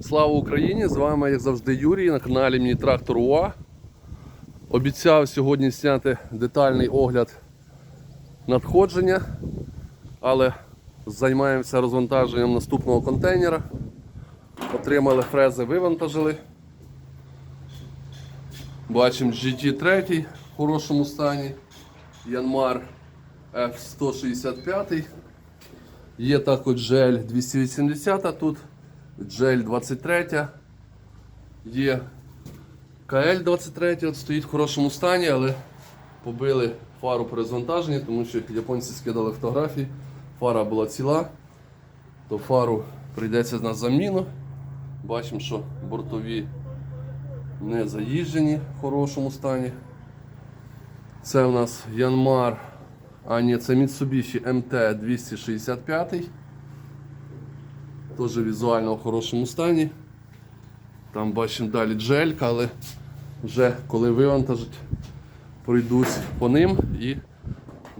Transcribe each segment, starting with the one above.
Слава Україні! З вами, як завжди, Юрій на каналі Мій Трактор УА. Обіцяв сьогодні зняти детальний огляд надходження, але займаємося розвантаженням наступного контейнера. Отримали фрези, вивантажили. Бачимо GT3 в хорошому стані. Янмар F165. Є також джель 280 тут, джель 23. Є КЛ 23 от стоїть в хорошому стані, але побили фару при розвантаженні, тому що японці скидали фотографії, фара була ціла, то фару прийдеться на заміну. Бачимо, що бортові не заїжджені в хорошому стані. Це у нас Янмар, а ні, це Mitsubishi MT 265. Теж візуально в хорошому стані. Там бачимо далі джелька, але вже коли вивантажать, пройдусь по ним і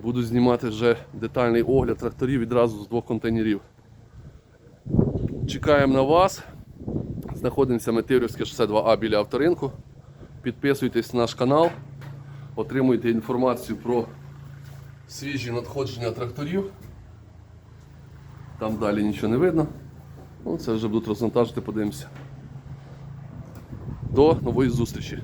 буду знімати вже детальний огляд тракторів відразу з двох контейнерів. Чекаємо на вас. Знаходимося Метирівське 62А біля авторинку. Підписуйтесь на наш канал, отримуйте інформацію про свіжі надходження тракторів. Там далі нічого не видно. Ну, це вже будуть розвантажити, подивимося. До нової зустрічі!